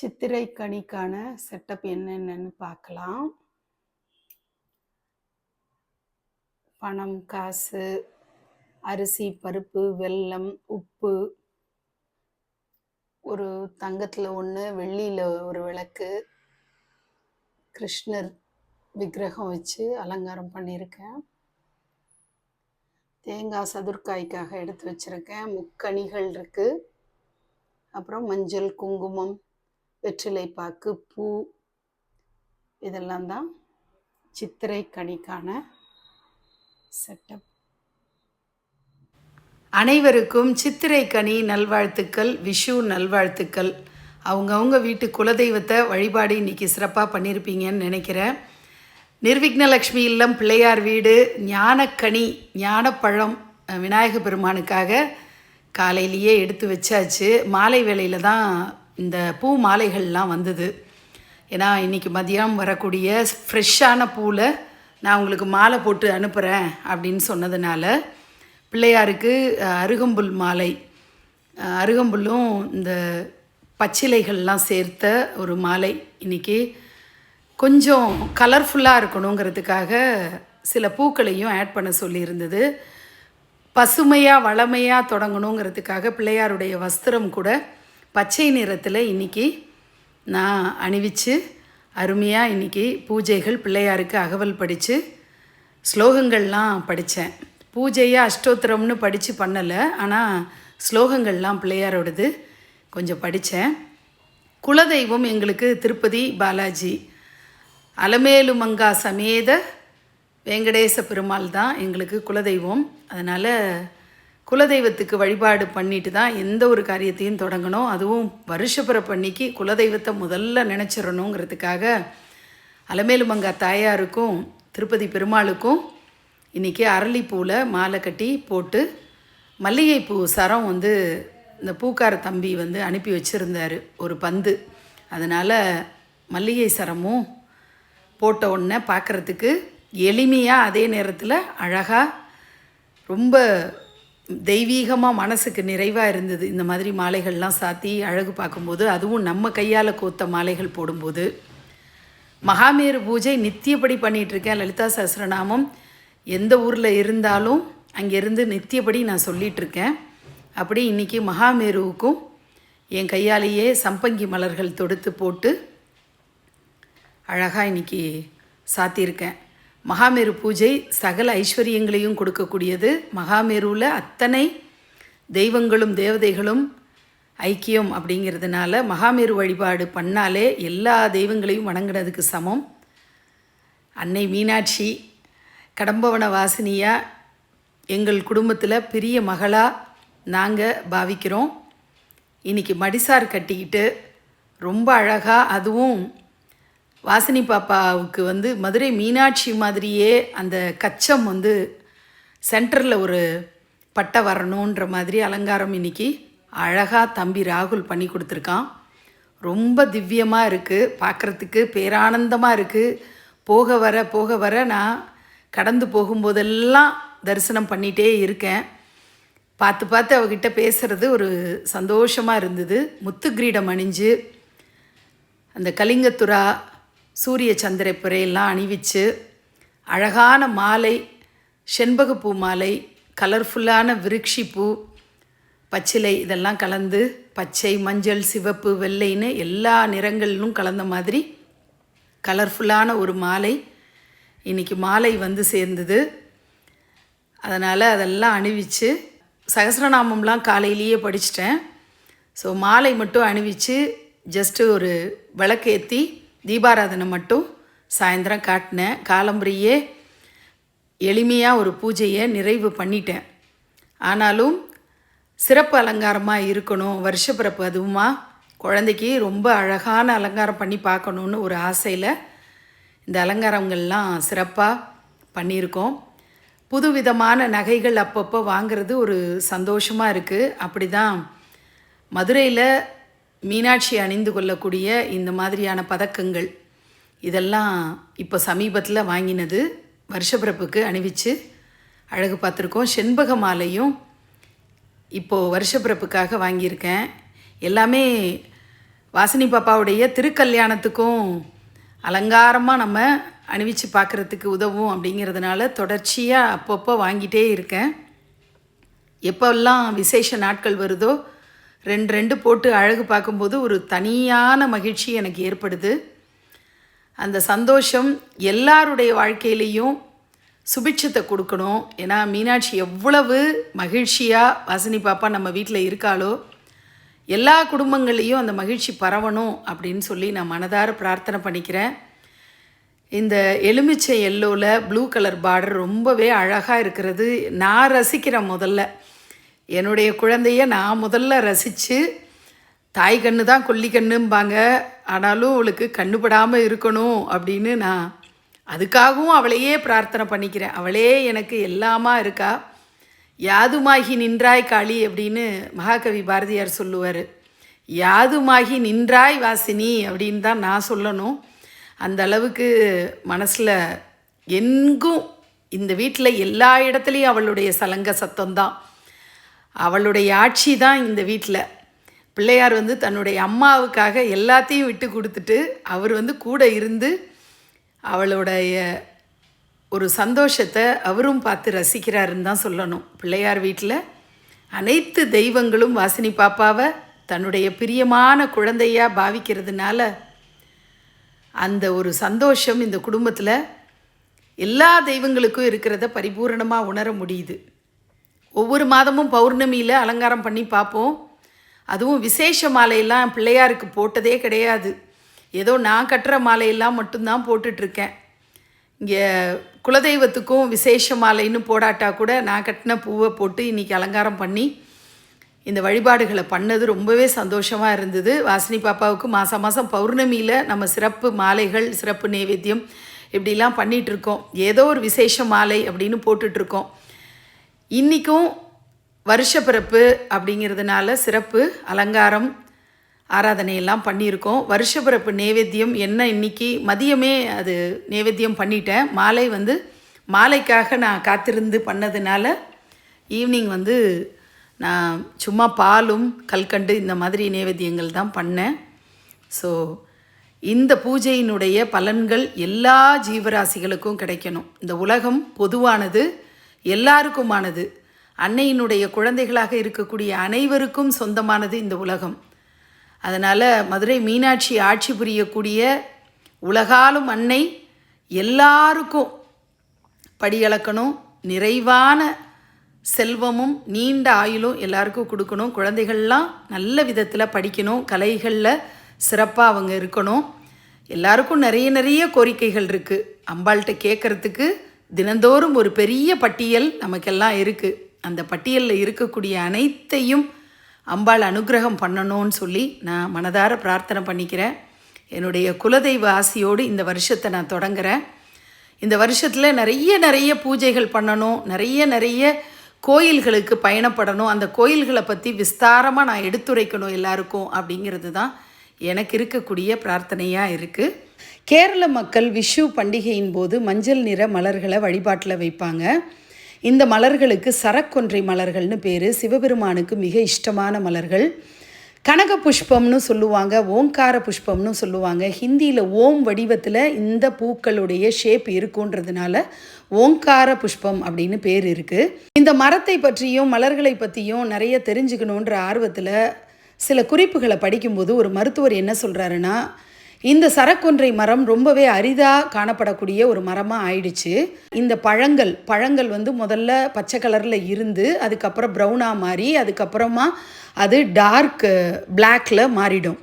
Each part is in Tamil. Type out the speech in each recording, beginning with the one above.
சித்திரை கனிக்கான செட்டப் என்னென்னு பார்க்கலாம். பணம் காசு அரிசி பருப்பு வெல்லம் உப்பு. ஒரு தங்கத்தில் ஒன்று வெள்ளியில் ஒரு விளக்கு. கிருஷ்ணர் விக்கிரகம் வச்சு அலங்காரம் பண்ணியிருக்கேன். தேங்காய் சதுர்க்காய்க்காக எடுத்து வச்சுருக்கேன். முக்கணிகள் இருக்குது அப்புறம் மஞ்சள் குங்குமம் வெற்றிலை பாக்கு பூ இதெல்லாம் தான் சித்திரை கனிக்கான செட்டப் அனைவருக்கும் சித்திரை கனி நல்வாழ்த்துக்கள் விஷு நல்வாழ்த்துக்கள். அவங்கவுங்க வீட்டு குலதெய்வத்தை வழிபாடு இன்றைக்கி சிறப்பாக பண்ணியிருப்பீங்கன்னு நினைக்கிறேன். நிர்விக்னலக்ஷ்மி இல்லம் பிள்ளையார் வீடு ஞானக்கனி ஞானப்பழம் அஹ், விநாயக பெருமானுக்காக காலையிலேயே எடுத்து வச்சாச்சு. மாலை வேளையில் தான் இந்த பூ மாலைகள்லாம் வந்தது. ஏன்னா இன்றைக்கி மதியம் வரக்கூடிய ஃப்ரெஷ்ஷான பூவில் நான் உங்களுக்கு மாலை போட்டு அனுப்புகிறேன் அப்படின்னு சொன்னதுனால பிள்ளையாருக்கு அருகம்புல் மாலை. அருகம்புல்லும் இந்த பச்சிலைகள்லாம் சேர்த்த ஒரு மாலை. இன்னைக்கு கொஞ்சம் கலர்ஃபுல்லாக இருக்கணுங்கிறதுக்காக சில பூக்களையும் ஆட் பண்ண சொல்லியிருந்தது. பசுமையாக வளமையாக தொடங்கணுங்கிறதுக்காக பிள்ளையாருடைய வஸ்திரம் கூட பச்சை நிறத்தில் இன்னைக்கு நான் அணிவிச்சு அருமையாக இன்னைக்கு பூஜைகள் பிள்ளையாருக்கு அகவல் படித்து ஸ்லோகங்கள்லாம் படித்தேன் பூஜையை அஷ்டோத்திரம்னு படித்து பண்ணலை ஆனால் ஸ்லோகங்கள்லாம் பிள்ளையாரோடது கொஞ்சம் படித்தேன் குலதெய்வம் எங்களுக்கு திருப்பதி பாலாஜி. அலமேலுமங்கா சமேத வெங்கடேச பெருமாள் தான் எங்களுக்கு குலதெய்வம். அதனால் குலதெய்வத்துக்கு வழிபாடு பண்ணிட்டு தான் எந்த ஒரு காரியத்தையும் தொடங்கணும். அதுவும் வருஷப்புற அன்னைக்கு குலதெய்வத்தை முதல்ல நினச்சிடணுங்கிறதுக்காக அலமேலுமங்கா தாயாருக்கும் திருப்பதி பெருமாளுக்கும் இன்றைக்கி அரளிப்பூவில் மாலை கட்டி போட்டு மல்லிகைப்பூ சரம் வந்து இந்த பூக்கார தம்பி வந்து அனுப்பி வச்சுருந்தார் ஒரு பந்து. அதனால் மல்லிகை சரமும் போட்ட உடனே பார்க்குறதுக்கு எளிமையாக அதே நேரத்தில் அழகாக ரொம்ப தெய்வீகமாக மனசுக்கு நிறைவாக இருந்தது. இந்த மாதிரி மாலைகள்லாம் சாத்தி அழகு பார்க்கும்போது அதுவும் நம்ம கையால் கோத்த மாலைகள் போடும்போது. மகாமேரு பூஜை நித்தியப்படி பண்ணிகிட்ருக்கேன் இருக்கேன். லலிதா சஹசிரநாமம் எந்த ஊரில் இருந்தாலும் அங்கேருந்து நித்தியப்படி நான் சொல்லிகிட்ருக்கேன் இருக்கேன். அப்படி இன்றைக்கி மகாமேருவுக்கும் என் கையாலேயே சம்பங்கி மலர்கள் தொடுத்து போட்டு அழகாக இன்னைக்கு சாத்தியிருக்கேன். மகாமேரு பூஜை சகல ஐஸ்வர்யங்களையும் கொடுக்கக்கூடியது. மகாமேருவில் அத்தனை தெய்வங்களும் தேவதைகளும் ஐக்கியம் அப்படிங்கிறதுனால மகாமேரு வழிபாடு பண்ணாலே எல்லா தெய்வங்களையும் வணங்குனதுக்கு சமம். அன்னை மீனாட்சி கடம்பவன வாசினியாக எங்கள் குடும்பத்தில் பெரிய மகளாக நாங்கள் பாவிக்கிறோம். இன்னைக்கு மடிசார் கட்டிக்கிட்டு ரொம்ப அழகாக அதுவும் வாசினி பாப்பாவுக்கு வந்து மதுரை மீனாட்சி மாதிரியே அந்த கச்சம் வந்து சென்டரில் ஒரு பட்டை வரணுன்ற மாதிரி அலங்காரம் இன்னைக்கு அழகாக தம்பி ராகுல் பண்ணி கொடுத்துருக்கான். ரொம்ப திவ்யமாக இருக்குது பார்க்குறதுக்கு பேரானந்தமாக இருக்குது போக வர போக வர நான் கடந்து போகும்போதெல்லாம் தரிசனம் பண்ணிகிட்டே இருக்கேன். பார்த்து பார்த்து அவகிட்ட பேசுகிறது ஒரு சந்தோஷமாக இருந்தது. முத்து கிரீடம் அணிஞ்சு அந்த கலிங்கத்துரா சூரிய சந்திரப்புரையெல்லாம் அணிவிச்சு அழகான மாலை செண்பகப்பூ மாலை கலர்ஃபுல்லான விருட்சி பூ பச்சிலை இதெல்லாம் கலந்து பச்சை மஞ்சள் சிவப்பு வெள்ளைன்னு எல்லா நிறங்களிலும் கலந்த மாதிரி கலர்ஃபுல்லான ஒரு மாலை இன்னைக்கு மாலை வந்து சேர்ந்தது. அதனால் அதெல்லாம் அணிவிச்சு சகஸ்ரநாமம்லாம் காலையிலேயே படிச்சிட்டேன். ஸோ மாலை மட்டும் அணிவிச்சு ஜஸ்ட்டு ஒரு விளக்கேற்றி தீபாராதனை மட்டும் சாயந்தரம் காட்டினேன் காலம்பரியே எளிமையாக ஒரு பூஜையை நிறைவு பண்ணிட்டேன். ஆனாலும் சிறப்பு அலங்காரமாக இருக்கணும் வருஷப்பிறப்பு அதுவுமா? குழந்தைக்கு ரொம்ப அழகான அலங்காரம் பண்ணி பார்க்கணுன்னு ஒரு ஆசையில் இந்த அலங்காரங்கள்லாம் சிறப்பாக பண்ணியிருக்கோம். புதுவிதமான நகைகள் அப்பப்போ வாங்குறது ஒரு சந்தோஷமாக இருக்குது அப்படி தான் மதுரையில் மீனாட்சி அணிந்து கொள்ளக்கூடிய இந்த மாதிரியான பதக்கங்கள் இதெல்லாம் இப்போ சமீபத்தில் வாங்கினது வருஷப்பிறப்புக்கு அணிவிச்சு அழகு பார்த்துருக்கோம். செண்பக மாலையும் இப்போது வருஷப்பிறப்புக்காக வாங்கியிருக்கேன். எல்லாமே வாசினி பாப்பாவுடைய திருக்கல்யாணத்துக்கும் அலங்காரமாக நம்ம அணிவிச்சு பார்க்குறதுக்கு உதவும் அப்படிங்கிறதுனால தொடர்ச்சியாக அப்பப்போ வாங்கிட்டே இருக்கேன். எப்போல்லாம் விசேஷ நாட்கள் வருதோ ரெண்டு ரெண்டு போட்டு அழகு பார்க்கும்போது ஒரு தனியான மகிழ்ச்சி எனக்கு ஏற்படுது. அந்த சந்தோஷம் எல்லாருடைய வாழ்க்கையிலையும் சுபிட்சத்தை கொடுக்கணும். ஏன்னா மீனாட்சி எவ்வளவு மகிழ்ச்சியாக வாசினி பாப்பா நம்ம வீட்டில் இருக்காளோ எல்லா குடும்பங்கள்லேயும் அந்த மகிழ்ச்சி பரவணும் அப்படின்னு சொல்லி நான் மனதார பிரார்த்தனை பண்ணிக்கிறேன். இந்த எலுமிச்சை எல்லோவில் ப்ளூ கலர் பார்டர் ரொம்பவே அழகாக இருக்கிறது. நான் ரசிக்கிறேன் முதல்ல. என்னுடைய குழந்தைய நான் முதல்ல ரசித்து தாய் கண்ணு தான் கொல்லி கண்ணும்பாங்க. ஆனாலும் அவளுக்கு கண்ணுபடாமல் இருக்கணும் அப்படின்னு நான் அதுக்காகவும் அவளையே பிரார்த்தனை பண்ணிக்கிறேன். அவளே எனக்கு எல்லாமா இருக்கா? யாதுமாகி நின்றாய் காளி அப்படின்னு மகாகவி பாரதியார் சொல்லுவார். யாதுமாகி நின்றாய் வாசினி அப்படின்னு தான் நான் சொல்லணும். அந்த அளவுக்கு மனசில் எங்கும் இந்த வீட்டில் எல்லா இடத்துலையும் அவளுடைய சலங்க சத்தம்தான் அவளுடைய ஆட்சி தான் இந்த வீட்டில் பிள்ளையார் வந்து தன்னுடைய அம்மாவுக்காக எல்லாத்தையும் விட்டு கொடுத்துட்டு அவர் வந்து கூட இருந்து அவளுடைய ஒரு சந்தோஷத்தை அவரும் பார்த்து ரசிக்கிறாருன்னு தான் சொல்லணும். பிள்ளையார் வீட்டில் அனைத்து தெய்வங்களும் வாசினி பாப்பாவை தன்னுடைய பிரியமான குழந்தையாக பாவிக்கிறதுனால அந்த ஒரு சந்தோஷம் இந்த குடும்பத்தில் எல்லா தெய்வங்களுக்கும் இருக்கிறத பரிபூரணமாக உணர முடியுது. ஒவ்வொரு மாதமும் பௌர்ணமியில் அலங்காரம் பண்ணி பார்ப்போம். அதுவும் விசேஷ மாலையெல்லாம் பிள்ளையாருக்கு போட்டதே கிடையாது. ஏதோ நான் கட்டுற மாலையெல்லாம் மட்டும்தான் போட்டுட்ருக்கேன். இங்கே குலதெய்வத்துக்கும் விசேஷ மாலைன்னு போடாட்டா கூட நான் கட்டின பூவை போட்டு இன்றைக்கி அலங்காரம் பண்ணி இந்த வழிபாடுகளை பண்ணது ரொம்பவே சந்தோஷமாக இருந்தது. வாசினி பாப்பாவுக்கு மாதம் மாதம் பௌர்ணமியில் நம்ம சிறப்பு மாலைகள் சிறப்பு நைவேத்தியம் இப்படிலாம் பண்ணிகிட்ருக்கோம் ஏதோ ஒரு விசேஷ மாலை அப்படின்னு போட்டுட்ருக்கோம். இன்றைக்கும் வருஷப்பிறப்பு அப்படிங்கிறதுனால சிறப்பு அலங்காரம் ஆராதனையெல்லாம் பண்ணியிருக்கோம். வருஷப்பிறப்பு நேவேத்தியம் என்ன இன்னைக்கு? மதியமே அது நேவேத்தியம் பண்ணிட்டேன். மாலை வந்து மாலைக்காக நான் காத்திருந்து பண்ணதுனால ஈவினிங் வந்து நான் சும்மா பாலும் கல்கண்டு இந்த மாதிரி நேவேத்தியங்கள் தான் பண்ணேன். ஸோ இந்த பூஜையினுடைய பலன்கள் எல்லா ஜீவராசிகளுக்கும் கிடைக்கணும். இந்த உலகம் பொதுவானது. எல்லாருக்குமானது. அன்னையினுடைய குழந்தைகளாக இருக்கக்கூடிய அனைவருக்கும் சொந்தமானது இந்த உலகம். அதனால் மதுரை மீனாட்சி ஆட்சி புரியக்கூடிய உலகாலும் அன்னை எல்லாருக்கும் படியளக்கணும். நிறைவான செல்வமும் நீண்ட ஆயுளும் எல்லாருக்கும் கொடுக்கணும். குழந்தைகள்லாம் நல்ல விதத்தில் படிக்கணும். கலைகளில் சிறப்பாக அவங்க இருக்கணும். எல்லாருக்கும் நிறைய நிறைய கோரிக்கைகள் இருக்குது அம்பாள்கிட்ட கேட்குறதுக்கு தினந்தோறும் ஒரு பெரிய பட்டியல் நமக்கெல்லாம் இருக்குது அந்த பட்டியலில் இருக்கக்கூடிய அனைத்தையும் அம்பாள் அனுகிரகம் பண்ணணும்னு சொல்லி நான் மனதார பிரார்த்தனை பண்ணிக்கிறேன். என்னுடைய குலதெய்வ ஆசையோடு இந்த வருஷத்தை நான் தொடங்குறேன். இந்த வருஷத்தில் நிறைய நிறைய பூஜைகள் பண்ணணும். நிறைய நிறைய கோயில்களுக்கு பயணப்படணும். அந்த கோயில்களை பற்றி விஸ்தாரமாக நான் எடுத்துரைக்கணும் எல்லாருக்கும் அப்படிங்கிறது தான் எனக்கு இருக்கக்கூடிய பிரார்த்தனையாக இருக்குது கேரள மக்கள் விஷு பண்டிகையின் போது மஞ்சள் நிற மலர்களை வழிபாட்டில் வைப்பாங்க. இந்த மலர்களுக்கு சரக்கொன்றை மலர்கள்னு பேர். சிவபெருமானுக்கு மிக இஷ்டமான மலர்கள். கனக புஷ்பம்னு சொல்லுவாங்க ஓங்கார புஷ்பம்னு சொல்லுவாங்க. ஹிந்தியில் ஓம் வடிவத்தில் இந்த பூக்களுடைய ஷேப் இருக்குன்றதுனால ஓங்கார புஷ்பம் அப்படின்னு பேர் இருக்குது இந்த மரத்தை பற்றியும் மலர்களை பற்றியும் நிறைய தெரிஞ்சுக்கணுன்ற ஆர்வத்தில் சில குறிப்புகளை படிக்கும்போது ஒரு மருத்துவர் என்ன சொல்கிறாருன்னா இந்த சரக்கொன்றை மரம் ரொம்பவே அரிதாக காணப்படக்கூடிய ஒரு மரமாக ஆயிடுச்சு. இந்த பழங்கள் பழங்கள் வந்து முதல்ல பச்சை கலரில் இருந்து அதுக்கப்புறம் ப்ரௌனாக மாறி அதுக்கப்புறமா அது டார்க் பிளாக்ல மாறிடும்.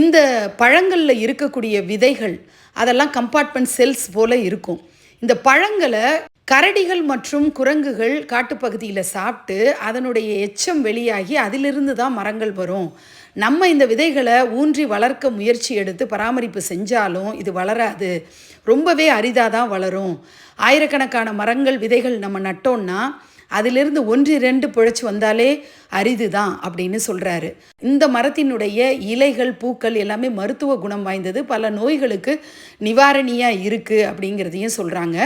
இந்த பழங்களில் இருக்கக்கூடிய விதைகள் அதெல்லாம் கம்பார்ட்மெண்ட் செல்ஸ் போல் இருக்கும். இந்த பழங்களை கரடிகள் மற்றும் குரங்குகள் காட்டுப்பகுதியில் சாப்பிட்டு அதனுடைய எச்சம் வெளியாகி அதிலிருந்து தான் மரங்கள் வரும். நம்ம இந்த விதைகளை ஊன்றி வளர்க்க முயற்சி எடுத்து பராமரிப்பு செஞ்சாலும் இது வளராது. ரொம்பவே அரிதாக தான் வளரும். ஆயிரக்கணக்கான மரங்கள் விதைகள் நம்ம நட்டோம்னா அதிலிருந்து ஒன்று ரெண்டு பிழைச்சி வந்தாலே அரிது தான் அப்படின்னு சொல்கிறாரு இந்த மரத்தினுடைய இலைகள் பூக்கள் எல்லாமே மருத்துவ குணம் வாய்ந்தது. பல நோய்களுக்கு நிவாரணியாக இருக்குது அப்படிங்கிறதையும் சொல்கிறாங்க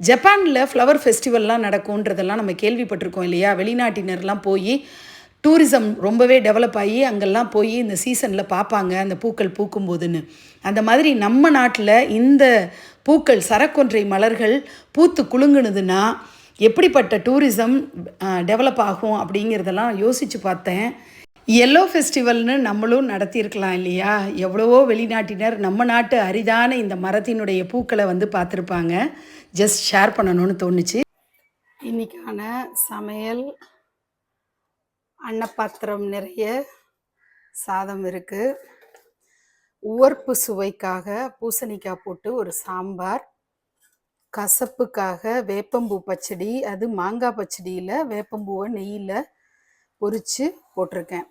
ஜப்பானில் ஃப்ளவர் ஃபெஸ்டிவல்லாம் நடக்கும்ன்றதெல்லாம் நம்ம கேள்விப்பட்டிருக்கோம் இல்லையா? வெளிநாட்டினர்லாம் போய் டூரிசம் ரொம்பவே டெவலப் ஆகி அங்கெல்லாம் போய் இந்த சீசனில் பார்ப்பாங்க அந்த பூக்கள் பூக்கும்போதுன்னு. அந்த மாதிரி நம்ம நாட்டில் இந்த பூக்கள் சரக்கொன்றை மலர்கள் பூத்து குலுங்குனதுன்னா எப்படிப்பட்ட டூரிசம் டெவலப் ஆகும் அப்படிங்கிறதெல்லாம் யோசித்து பார்த்தேன். எல்லோ ஃபெஸ்டிவல்னு நம்மளும் நடத்தியிருக்கலாம் இல்லையா? எவ்வளவோ வெளிநாட்டினர் நம்ம நாட்டு அரிதான இந்த மரத்தினுடைய பூக்களை வந்து பார்த்துருப்பாங்க. ஜஸ்ட் ஷேர் பண்ணணும்னு தோணுச்சு. இன்னைக்கான சமையல் அன்னப்பாத்திரம் நிறைய சாதம் இருக்குது உவர்ப்பு சுவைக்காக பூசணிக்காய் போட்டு ஒரு சாம்பார். கசப்புக்காக வேப்பம்பூ பச்சடி. அது மாங்காய் பச்சடியில் வேப்பம்பூவை நெய்யில் பொரித்து போட்டிருக்கேன்.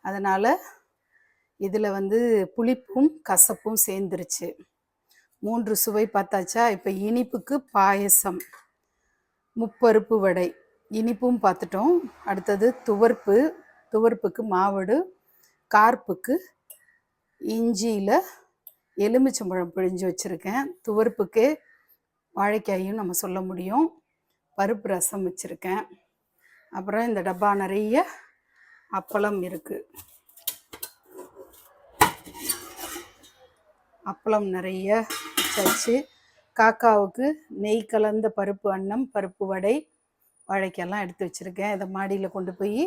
அதனால் இதில் வந்து புளிப்பும் கசப்பும் சேர்ந்துருச்சு. மூன்று சுவை பார்த்தாச்சா? இப்போ இனிப்புக்கு பாயசம் முப்பருப்பு வடை. இனிப்பும் பார்த்துட்டோம். அடுத்தது துவர்ப்பு துவர்ப்புக்கு மாவடு கார்ப்புக்கு இஞ்சியில் எலுமிச்சம்பழம் பிழிஞ்சு வச்சுருக்கேன். துவர்ப்புக்கு வாழைக்காயும் நம்ம சொல்ல முடியும். பருப்பு ரசம் வச்சுருக்கேன். அப்புறம் இந்த டப்பா நிறைய அப்பளம் இருக்குது அப்பளம் நிறைய வச்சாச்சு. காக்காவுக்கு நெய் கலந்த பருப்பு அன்னம் பருப்பு வடை வாழைக்கெல்லாம் எடுத்து வச்சுருக்கேன். இதை மாடியில் கொண்டு போய்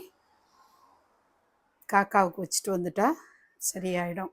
காக்காவுக்கு வச்சுட்டு வந்துட்டா சரியாயிடும்.